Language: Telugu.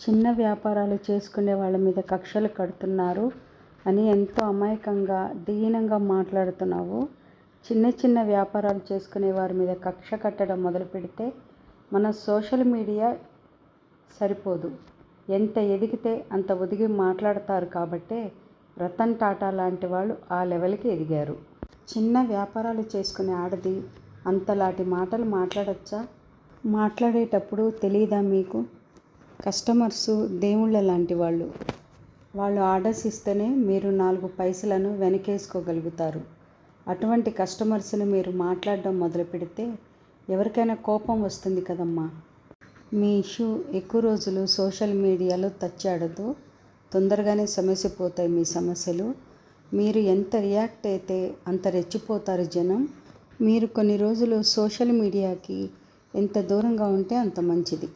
చిన్న వ్యాపారాలు చేసుకునే వాళ్ళ మీద కక్షలు కడుతున్నారు అని ఎంతో అమాయకంగా దీనంగా మాట్లాడుతున్నావు. చిన్న చిన్న వ్యాపారాలు చేసుకునే వారి మీద కక్ష కట్టడం మొదలు పెడితే మన సోషల్ మీడియా సరిపోదు. ఎంత ఎదిగితే అంత ఒదిగి మాట్లాడతారు కాబట్టే రతన్ టాటా లాంటి వాళ్ళు ఆ లెవెల్కి ఎదిగారు. చిన్న వ్యాపారాలు చేసుకునే ఆడది అంతలాంటి మాటలు మాట్లాడచ్చా? మాట్లాడేటప్పుడు తెలియదా మీకు? కస్టమర్సు దేవుళ్ళ లాంటి వాళ్ళు. వాళ్ళు ఆర్డర్స్ ఇస్తేనే మీరు నాలుగు పైసలను వెనకేసుకోగలుగుతారు. అటువంటి కస్టమర్స్ని మీరు మాట్లాడడం మొదలు పెడితే ఎవరికైనా కోపం వస్తుంది కదమ్మా. మీ ఇష్యూ ఎక్కువ రోజులు సోషల్ మీడియాలో తచ్చాడదు తొందరగానే సమస్య పోతాయి మీ సమస్యలు. మీరు ఎంత రియాక్ట్ అయితే అంత రెచ్చిపోతారు జనం. మీరు కొన్ని రోజులు సోషల్ మీడియాకి ఎంత దూరంగా ఉంటే అంత మంచిది.